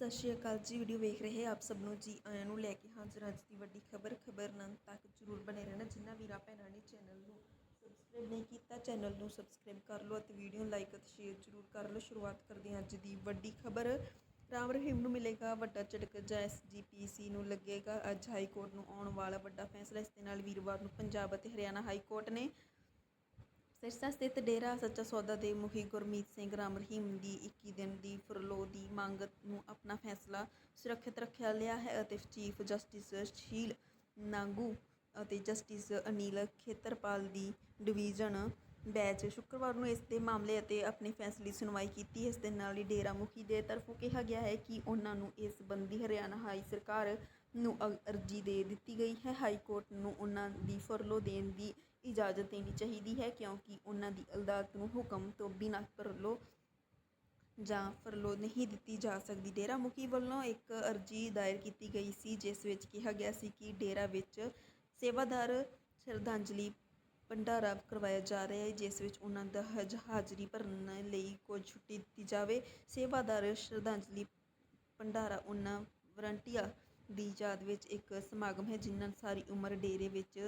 ਸਤਿ ਸ਼੍ਰੀ ਅਕਾਲ ਜੀ ਵੀਡੀਓ ਵੇਖ ਰਹੇ ਆਪ ਸਭ ਨੂੰ ਜੀ, ਆਇਆਂ ਨੂੰ ਲੈ ਕੇ ਹਾਜ਼ਰ ਅੱਜ ਦੀ ਵੱਡੀ ਖਬਰ। ਖਬਰ ਨਾਲ ਤੱਕ ਜਰੂਰ ਬਣੇ ਰਹਿਣਾ ਜਿਨ੍ਹਾਂ ਵੀਰਾਂ ਭੈਣਾਂ ਨੇ ਚੈਨਲ ਨੂੰ ਸਬਸਕ੍ਰਾਈਬ ਨਹੀਂ ਕੀਤਾ ਚੈਨਲ ਨੂੰ ਸਬਸਕ੍ਰਾਈਬ ਕਰ ਲਓ ਅਤੇ ਵੀਡੀਓ ਲਾਈਕ ਅਤੇ ਸ਼ੇਅਰ ਜਰੂਰ ਕਰ ਲਓ। ਸ਼ੁਰੂਆਤ ਕਰਦੇ ਹਾਂ ਅੱਜ ਦੀ ਵੱਡੀ ਖਬਰ। ਰਾਮ ਰਹੀਮ ਨੂੰ ਮਿਲੇਗਾ ਵੱਡਾ ਝਟਕਾ, ਜਾਂ ਐਸਜੀਪੀਸੀ ਨੂੰ ਲੱਗੇਗਾ। ਅੱਜ ਹਾਈ ਕੋਰਟ ਨੂੰ ਆਉਣ ਵਾਲਾ ਵੱਡਾ ਫੈਸਲਾ, ਇਸ ਦੇ ਨਾਲ ਵੀਰਵਾਰ ਨੂੰ ਪੰਜਾਬ ਅਤੇ ਹਰਿਆਣਾ ਹਾਈ ਕੋਰਟ ਨੇ ਸਿਰਸਾ ਸਥਿਤ ਡੇਰਾ ਸੱਚਾ ਸੌਦਾ ਦੇ ਮੁਖੀ ਗੁਰਮੀਤ ਸਿੰਘ ਰਾਮ ਰਹੀਮ ਦੀ 21 ਦਿਨ ਦੀ ਮੰਗ ਨੂੰ ਆਪਣਾ ਫੈਸਲਾ ਸੁਰੱਖਿਅਤ ਰੱਖਿਆ ਲਿਆ ਹੈ ਅਤੇ ਚੀਫ ਜਸਟਿਸ ਸ਼ੀਲ ਨਾਂਗੂ ਅਤੇ ਜਸਟਿਸ ਅਨਿਲ ਖੇਤਰਪਾਲ ਦੀ ਡਿਵੀਜ਼ਨ ਬੈਚ ਸ਼ੁੱਕਰਵਾਰ ਨੂੰ ਇਸ ਦੇ ਮਾਮਲੇ ਅਤੇ ਆਪਣੇ ਫੈਸਲੇ ਸੁਣਵਾਈ ਕੀਤੀ। ਇਸ ਦੇ ਨਾਲ ਹੀ ਡੇਰਾ ਮੁਖੀ ਦੇ ਤਰਫੋਂ ਕਿਹਾ ਗਿਆ ਹੈ ਕਿ ਉਹਨਾਂ ਨੂੰ ਇਸ ਸੰਬੰਧੀ ਹਰਿਆਣਾ ਹਾਈ ਸਰਕਾਰ ਨੂੰ ਅਰਜੀ ਦੇ ਦਿੱਤੀ ਗਈ ਹੈ। ਹਾਈ ਕੋਰਟ ਨੂੰ ਉਹਨਾਂ ਦੀ ਫਰਲੋ ਦੇਣ ਦੀ ਇਜਾਜ਼ਤ ਦੇਣੀ ਚਾਹੀਦੀ ਹੈ ਕਿਉਂਕਿ ਉਹਨਾਂ ਦੀ ਅਦਾਲਤ ਨੂੰ ਹੁਕਮ ਤੋਂ ਬਿਨਾਂ ਫਰਲੋਹ ਜਾਂ ਫਰਲੋਹ ਨਹੀਂ ਦਿੱਤੀ ਜਾ ਸਕਦੀ। ਡੇਰਾ ਮੁਖੀ ਵੱਲੋਂ ਇੱਕ ਅਰਜੀ ਦਾਇਰ ਕੀਤੀ ਗਈ ਸੀ, ਜਿਸ ਵਿੱਚ ਕਿਹਾ ਗਿਆ ਸੀ ਕਿ ਡੇਰਾ ਵਿੱਚ ਸੇਵਾਦਾਰ ਸ਼ਰਧਾਂਜਲੀ ਭੰਡਾਰਾ ਕਰਵਾਇਆ ਜਾ ਰਿਹਾ ਹੈ, ਜਿਸ ਵਿੱਚ ਉਹਨਾਂ ਦਾ ਹਜ ਹਾਜ਼ਰੀ ਭਰਨ ਲਈ ਕੁਝ ਛੁੱਟੀ ਦਿੱਤੀ ਜਾਵੇ। ਸੇਵਾਦਾਰ ਸ਼ਰਧਾਂਜਲੀ ਭੰਡਾਰਾ ਉਹਨਾਂ ਵਰੰਟੀਆ ਦੀ ਯਾਦ ਵਿੱਚ ਇੱਕ ਸਮਾਗਮ ਹੈ, ਜਿਨ੍ਹਾਂ ਨੇ ਸਾਰੀ ਉਮਰ ਡੇਰੇ ਵਿੱਚ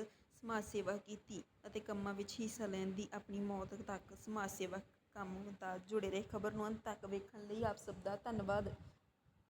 ਸਮਾਜ ਸੇਵਾ ਕੀਤੀ ਅਤੇ ਕੰਮਾਂ ਵਿੱਚ ਹਿੱਸਾ ਲੈਣ ਦੀ ਆਪਣੀ ਮੌਤ ਤੱਕ ਸਮਾਜ ਸੇਵਾ ਕੰਮ ਦਾ ਜੁੜੇ ਰਹੇ ਖਬਰ ਨੂੰ ਅੰਤ ਤੱਕ ਵੇਖਣ ਲਈ ਆਪ ਸਭ ਦਾ ਧੰਨਵਾਦ।